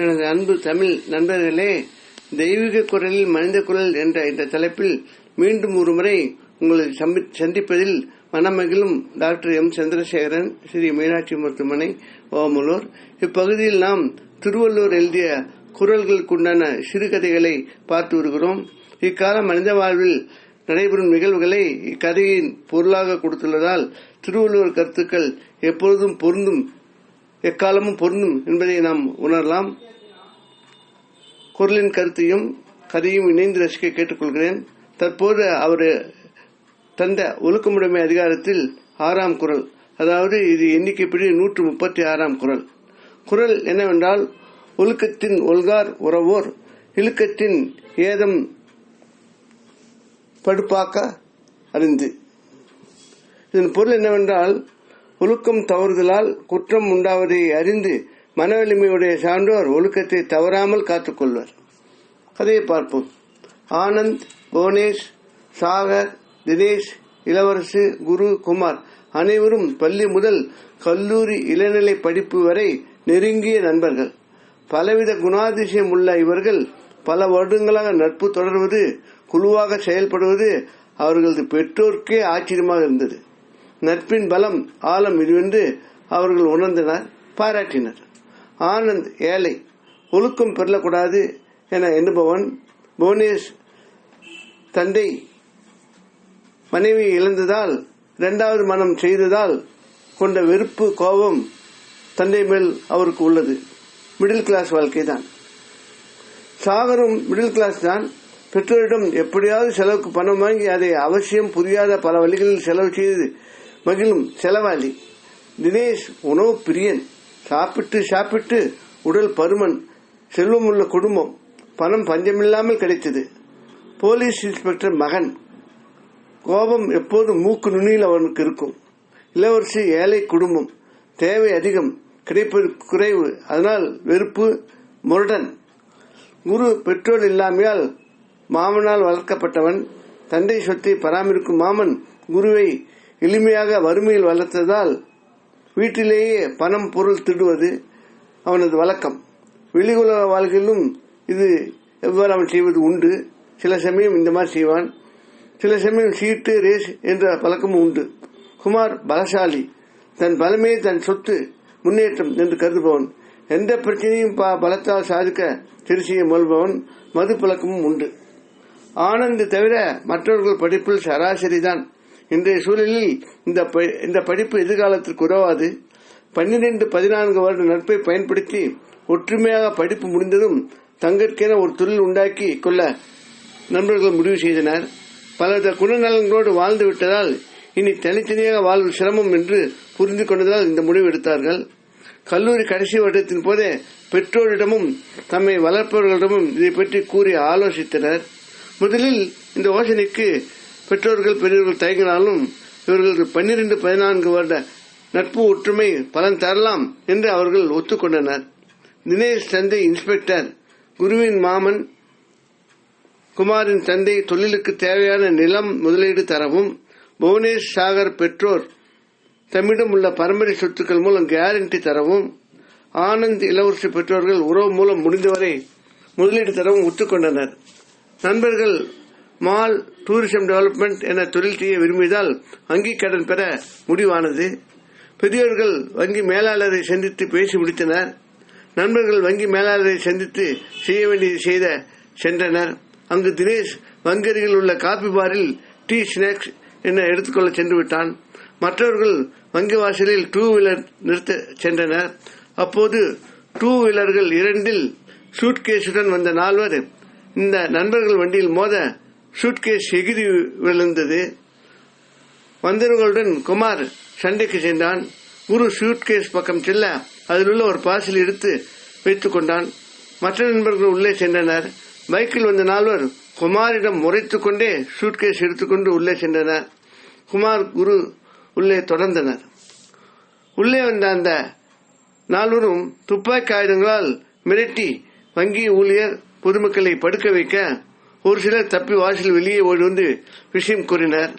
எனது அன்பு தமிழ் நண்பர்களே தெய்வீக குரலில் மனித குரல் என்ற இந்த தலைப்பில் மீண்டும் ஒருமுறை உங்களை சந்திப்பதில் மனமகிழும் டாக்டர் எம். சந்திரசேகரன் ஸ்ரீ மீனாட்சி மருத்துவமனை ஓமலூர். இப்பகுதியில் நாம் திருவள்ளூர் எழுதிய குரல்களுக்குண்டான சிறுகதைகளை பார்த்து வருகிறோம். இக்கால மனித வாழ்வில் நடைபெறும் நிகழ்வுகளை இக்கதையின் பொருளாக கொடுத்துள்ளதால் திருவள்ளுவர் கருத்துக்கள் எப்பொழுதும் பொருந்தும் எக்காலமும் பொருந்தும் என்பதை நாம் உணரலாம். குரலின் கருத்தையும் கதையும் இணைந்து ரசிக்க கேட்டுக்கொள்கிறேன். தற்போது அவர் தந்த ஒழுக்கமுடைமை அதிகாரத்தில் ஆறாம் குரல் அதாவது இது எண்ணிக்கைப்படி நூற்று முப்பத்தி ஆறாம் குரல். குரல் என்னவென்றால் ஒழுக்கத்தின் ஒல்கார் உறவோர் இழுக்கத்தின் ஏதம் படுப்பாக்க அறிந்து. இதன் பொருள் என்னவென்றால் ஒழுக்கம் தவறுதலால் குற்றம் உண்டாவதை அறிந்து மனவலிமையுடைய சான்றோர் ஒழுக்கத்தை தவறாமல் காத்துக்கொள்வர். கதையை பார்ப்போம். ஆனந்த் புவனேஷ் சாகர் தினேஷ் இளவரசு குரு குமார் அனைவரும் பள்ளி முதல் கல்லூரி இளநிலை படிப்பு வரை நெருங்கிய நண்பர்கள். பலவித குணாதிசயம் உள்ள இவர்கள் பல வருடங்களாக நட்பு தொடர்வது குழுவாக செயல்படுவது அவர்களது பெற்றோருக்கே ஆச்சரியமாக இருந்தது. நட்பின் பலம் ஆழம் இதுவென்று அவர்கள் உணர்ந்தனர் பாராட்டினர். ஆனந்த் ஏழை ஒழுக்கம் பெறக்கூடாது என எண்ணுபவன் புவனேஷ் தந்தை மனைவி இழந்ததால் இரண்டாவது மனம் செய்ததால் கொண்ட வெறுப்பு கோபம் தந்தை மேல் அவருக்கு உள்ளது. மிடில் கிளாஸ் வாழ்க்கை தான் சாகரும் மிடில் கிளாஸ் தான். பெற்றோரிடம் எப்படியாவது செலவுக்கு பணம் வாங்கி அதை அவசியம் புரியாத பல வழிகளில் செலவு செய்து மகிழும் செலவாளி தினேஷ் உணவு பிரியன். சாப்பிட்டு சாப்பிட்டு உடல் பருமன். செல்வம் உள்ள குடும்பம். பணம் பஞ்சமில்லாமல் கிடைத்தது. போலீஸ் இன்ஸ்பெக்டர் மகன். கோபம் எப்போதும் மூக்கு நுனியில் அவனுக்கு இருக்கும். இளவரசி ஏழை குடும்பம். தேவை அதிகம். கிடைப்பது குறைவு. அதனால் வெறுப்பு முரடன். குரு பெற்றோர் இல்லாமையால் மாமனால் வளர்க்கப்பட்டவன். தந்தை சொத்தை பராமரிக்கும் மாமன் குருவை எளிமையாக வறுமையில் வளர்த்ததால் வீட்டிலேயே பணம் பொருள் திருடுவது அவனது வழக்கம். வெளிகுல வாழ்க்கையிலும் இது எவ்வாறு அவன் செய்வது உண்டு? சில சமயம் இந்த மாதிரி செய்வான். சில சமயம் சீட்டு ரேஸ் என்ற பழக்கமும் உண்டு. குமார் பலசாலி. தன் பலமே தன் சொத்து முன்னேற்றம் என்று கருதுபவன். எந்த பிரச்சனையும் பலத்தால் சாதிக்க சரி செய்ய முயல்பவன். மது பழக்கமும் உண்டு. ஆனந்த் தவிர மற்றவர்கள் படிப்பில் சராசரிதான். இன்றைய சூழலில் இந்த ப- இந்த படிப்பு எதிர்காலத்திற்கு உதவாது. பன்னிரண்டு பதினான்கு வருட நட்பை பயன்படுத்தி ஒற்றுமையாக படிப்பு முடிந்ததும் தங்கற்கென ஒரு தொழில் உண்டாக்கி கொள்ள நண்பர்கள் முடிவு செய்தனர். பலவித குணநலன்களோடு வாழ்ந்து விட்டதால் இனி தனித்தனியாக வாழ்வு சிரமம் என்று புரிந்து கொண்டதால் இந்த முடிவு எடுத்தார்கள். கல்லூரி கடைசி வருடத்தின் போதே பெற்றோரிடமும் தம்மை வளர்ப்பவர்களிடமும் இதை பற்றி கூறி ஆலோசித்தனர். முதலில் இந்த யோசனைக்கு பெற்றோர்கள் பெரியவர்கள் தயங்கினாலும் இவர்களது பன்னிரண்டு பதினான்கு வருட நட்பு ஒற்றுமை பலன் தரலாம் என்று அவர்கள் ஒத்துக்கொண்டனர். தினேஷ் தந்தை இன்ஸ்பெக்டர் குருவின் மாமன் குமாரின் தந்தை தொழிலுக்கு தேவையான நிலம் முதலீடு தரவும் புவனேஷ் சாகர் பெற்றோர் தம்மிடம் உள்ள பரம்பரை சொத்துக்கள் மூலம் கேரண்டி தரவும் ஆனந்த் இளவரசி பெற்றோர்கள் உறவு மூலம் முடிந்தவரை முதலீடு தரவும் ஒத்துக்கொண்டனர். நண்பர்கள் மால் டூரிசம் டெவலப்மெண்ட் என தொழில் செய்ய விரும்பியதால் வங்கி கடன் பெற முடிவானது. பெரியோர்கள் வங்கி மேலாளரை சந்தித்து பேசி முடித்தனர். நண்பர்கள் வங்கி மேலாளரை சந்தித்து செய்ய வேண்டியது செய்த சென்றனர். அங்கு தினேஷ் வங்கரியில் உள்ள காபி பாரில் டீ ஸ்நாக்ஸ் என எடுத்துக்கொள்ள சென்று விட்டான் மற்றவர்கள் வங்கி வாசலில் டூ வீலர் நிறுத்த சென்றனர். அப்போது டூ வீலர்கள் இரண்டில் சூட்கேஸுடன் வந்த நால்வர் இந்த நண்பர்கள் வண்டியில் மோத சூட்கேஸ் எகிரி விழுந்தது. வந்தவர்களுடன் குமார் சண்டைக்கு சென்றான். குரு சூட்கேஸ் பக்கம் செல்ல அதில் உள்ள ஒரு பார்சல் எடுத்து வைத்துக் கொண்டான். மற்ற நண்பர்கள் உள்ளே சென்றனர். பைக்கில் வந்த நால்வர் குமாரிடம் முறைத்துக் கொண்டே சூட்கேஸ் எடுத்துக்கொண்டு உள்ளே சென்றனர். குமார் குரு உள்ளே தொடர்ந்தனர். உள்ளே வந்த அந்த நால்வரும் துப்பாக்கி ஆயுதங்களால் மிரட்டி வங்கி ஊழியர் பொதுமக்களை படுக்க வைக்க ஒரு சிலர் தப்பி வாசல் வெளியே ஓடி வந்து விஷயம் கூறினர்.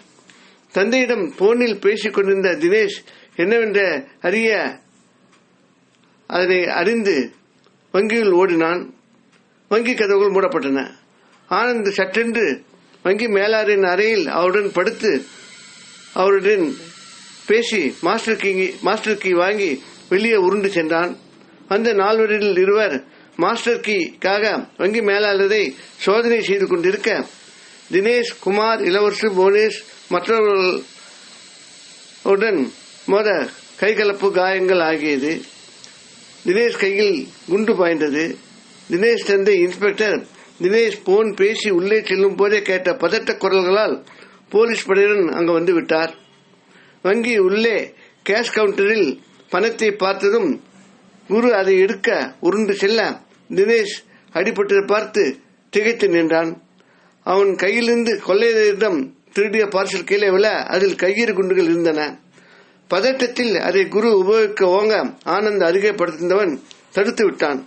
தந்தையிடம் போனில் பேசிக் கொண்டிருந்த தினேஷ் என்னவென்ற அறிய அதனை அறிந்து வங்கியில் ஓடினான். வங்கி கதவுகள் மூடப்பட்டன. ஆனந்த் சட்டென்று வங்கி மேலாரின் அறையில் அவருடன் படுத்து அவருடன் பேசி மாஸ்டர் கீ மாஸ்டர் கீ வாங்கி வெளியே உருண்டு சென்றான். அந்த நால்வரில் இருவர் மாஸ்டர் கீக்காக வங்கி மேலாளரை சோதனை செய்து கொண்டிருக்க தினேஷ் குமார் இளவரசு புவனேஷ் மற்றவர்களுடன் மோத கைகலப்பு காயங்கள் ஆகியது. தினேஷ் கையில் குண்டு பாய்ந்தது. தினேஷ் தந்தை இன்ஸ்பெக்டர் தினேஷ் போன் பேசி உள்ளே செல்லும் போதே கேட்ட பதட்ட குரல்களால் போலீஸ் படையுடன் அங்கு வந்து விட்டார். வங்கி உள்ளே கேஷ் கவுண்டரில் பணத்தை பார்த்ததும் குரு அதை எடுக்க உருண்டு செல்ல தினேஷ் அடிபட்டதை பார்த்து திகைத்து நின்றான். அவன் கையிலிருந்து கொள்ளையிடம் திருடிய பார்சல் கீழே விழ அதில் கையிறு குண்டுகள் இருந்தன. பதட்டத்தில் அதை குரு உபயோகிக்க ஓங்க ஆனந்த் அருகே படுத்திருந்தவன் தடுத்து விட்டான்.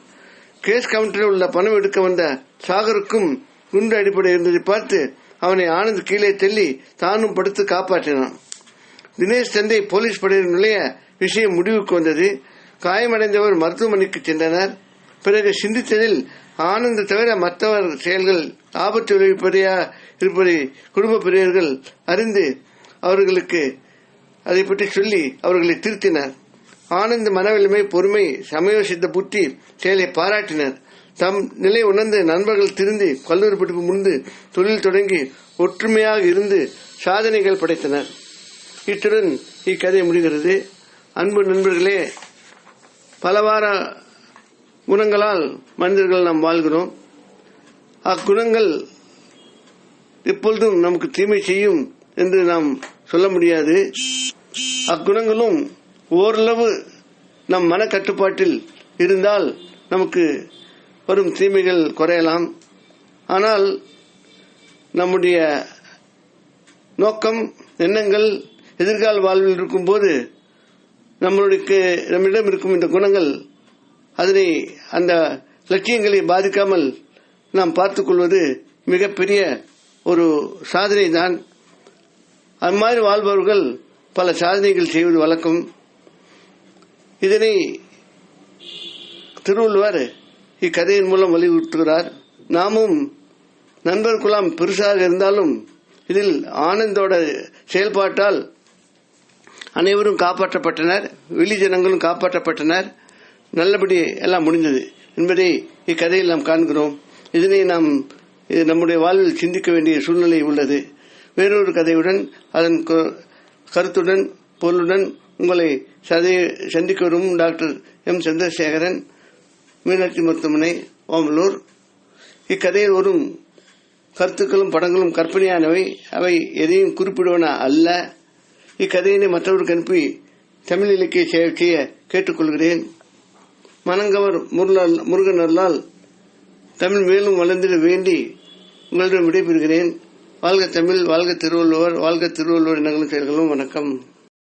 கேஸ் கவுண்டரில் உள்ள பணம் எடுக்க வந்த சாகருக்கும் குண்டு அடிப்படை இருந்ததை பார்த்து அவனை ஆனந்த் கீழே தள்ளி தானும் படுத்து காப்பாற்றினான். தினேஷ் தந்தை போலீஸ் படையில் நுழைய விஷயம் முடிவுக்கு வந்தது. காயமடைந்தவர் மருத்துவமனைக்கு சென்றனர். பிறகு சிந்தித்ததில் ஆனந்த தவிர மற்றவர் செயல்கள் ஆபத்து விளைவிப்பதையா இருப்பதை குடும்ப பெரியவர்கள் அறிந்து அவர்களுக்கு அதை பற்றி சொல்லி அவர்களை திருத்தினர். ஆனந்த் மனவலிமை பொறுமை சமயோசித்த புத்தி செயலை பாராட்டினர். தம் நிலை உணர்ந்து நண்பர்கள் திருந்தி கல்லூரி படிப்பு முடிந்து தொழில் தொடங்கி ஒற்றுமையாக இருந்து சாதனைகள் படைத்தனர். இத்துடன் இக்கதை முடிகிறது. அன்பு நண்பர்களே பலவார குணங்களால் மனிதர்கள் நாம் வாழ்கிறோம். அக்குணங்கள் எப்பொழுதும் நமக்கு தீமை செய்யும் என்று நாம் சொல்ல முடியாது. அக்குணங்களும் ஓரளவு நம் மன கட்டுப்பாட்டில் இருந்தால் நமக்கு வரும் தீமைகள் குறையலாம். ஆனால் நம்முடைய நோக்கம் எண்ணங்கள் எதிர்கால வாழ்வில் இருக்கும்போது நம்மளுடைய நம்மிடம் இருக்கும் இந்த குணங்கள் அதனை அந்த லட்சியங்களை பாதிக்காமல் நாம் பார்த்துக் கொள்வது மிகப்பெரிய ஒரு சாதனை தான் அது மாதிரி வாழ்பவர்கள் பல சாதனைகள் செய்வது வழக்கம். இதனை திருவள்ளுவர் இக்கதையின் மூலம் வலியுறுத்துகிறார். நாமும் நண்பர் குலாம் பெருசாக இருந்தாலும் இதில் ஆனந்தோட செயல்பாட்டால் அனைவரும் காப்பாற்றப்பட்டனர் வெளி ஜனங்களும் காப்பாற்றப்பட்டனர். நல்லபடி எல்லாம் முடிந்தது. என்பதை இக்கதையில் நாம் காண்கிறோம். இதனை நாம் இது நம்முடைய வாழ்வில் சிந்திக்க வேண்டிய சூழ்நிலை உள்ளது. வேறொரு கதையுடன் அதன் கருத்துடன் பொருளுடன் உங்களை சந்திக்க வரும் டாக்டர் எம். சந்திரசேகரன் மீனாட்சி மருத்துவமனை ஓமலூர். இக்கதையில் வரும் கருத்துக்களும் படங்களும் கற்பனையானவை. அவை எதையும் குறிப்பிடுவன அல்ல. இக்கதையினை மற்றவருக்கு அனுப்பி தமிழ் இலக்கிய சேவை செய்ய கேட்டுக்கொள்கிறேன் மனங்கவர் முருகன் அருளால் தமிழ் மேலும் வளர்ந்திட வேண்டி உங்களிடம் விடைபெறுகிறேன் வாழ்க தமிழ் வாழ்க திருவள்ளுவர் வாழ்க திருவள்ளுவர் இனங்களும் செயல்களும் வணக்கம்